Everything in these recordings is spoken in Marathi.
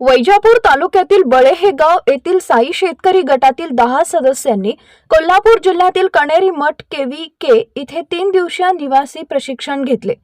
वैजापूर तालुक्यातील बळे हे गाव येथील साई शेतकरी गटातील दहा सदस्यांनी कोल्हापूर जिल्ह्यातील कणेरी मठ केवी के इथे तीन दिवसीय निवासी प्रशिक्षण घेतले.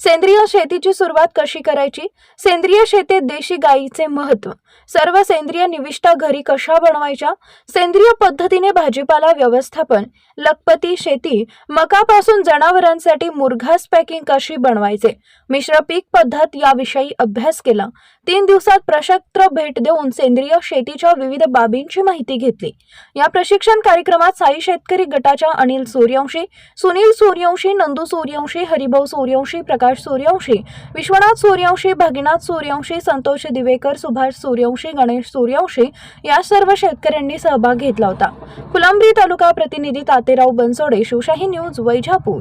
सेंद्रिय शेतीची सुरुवात कशी करायची? सेंद्रिय शेतीत देशी गायीचे महत्त्व सर्व सेंद्रिय निविष्ठा घरी कशा बनवायच्या? सेंद्रिय पद्धतीने भाजीपाला व्यवस्थापन. लखपती शेती. मकापासून जनावरांसाठी मुरघास पॅकिंग कशी बनवायचे? मिश्र पीक पद्धत याविषयी अभ्यास केला. तीन दिवसात सर्वत्र भेट देऊन सेंद्रिय शेतीच्या विविध बाबींची माहिती घेतली. या प्रशिक्षण कार्यक्रमात साई शेतकरी गटाच्या अनिल सूर्यवंशी सुनील सूर्यवंशी नंदू सूर्यवंशी हरिभाऊ सूर्यवंशी प्रकाश सूर्यवंशी विश्वनाथ सूर्यवंशी भगिनाथ सूर्यवंशी संतोष दिवेकर सुभाष सूर्यवंशी गणेश सूर्यवंशी या सर्व शेतकऱ्यांनी सहभाग घेतला होता. फुलंब्री तालुका प्रतिनिधी तातेराव बनसोडे शिवशाही न्यूज वैजापूर.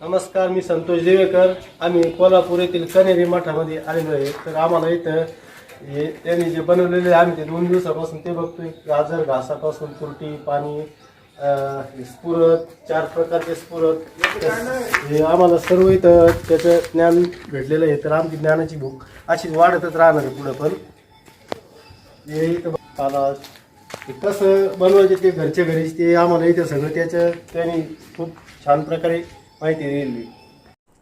नमस्कार मी संतोष दिवेकर. आम्ही कोल्हापूर येथील कनेरी मठामध्ये आलेलो आहे. तर आम्हाला इथं हे त्यांनी जे बनवलेले आहे, आम्ही ते दोन दिवसापासून ते बघतोय. गाजर घासापासून तुरटी पाणी अं, हे स्फुरत चार प्रकारचे स्फुरत. हे आम्हाला सर्व इथं त्याचं ज्ञान भेटलेलं आहे. तर आमची ज्ञानाची भूक अशीच वाढतच राहणार आहे पुढं पण. हे इथं मला ते कसं बनवायचे ते घरच्या घरीच ते आम्हाला इथं सगळं त्याचं त्यांनी खूप छान प्रकारे माहिती दिली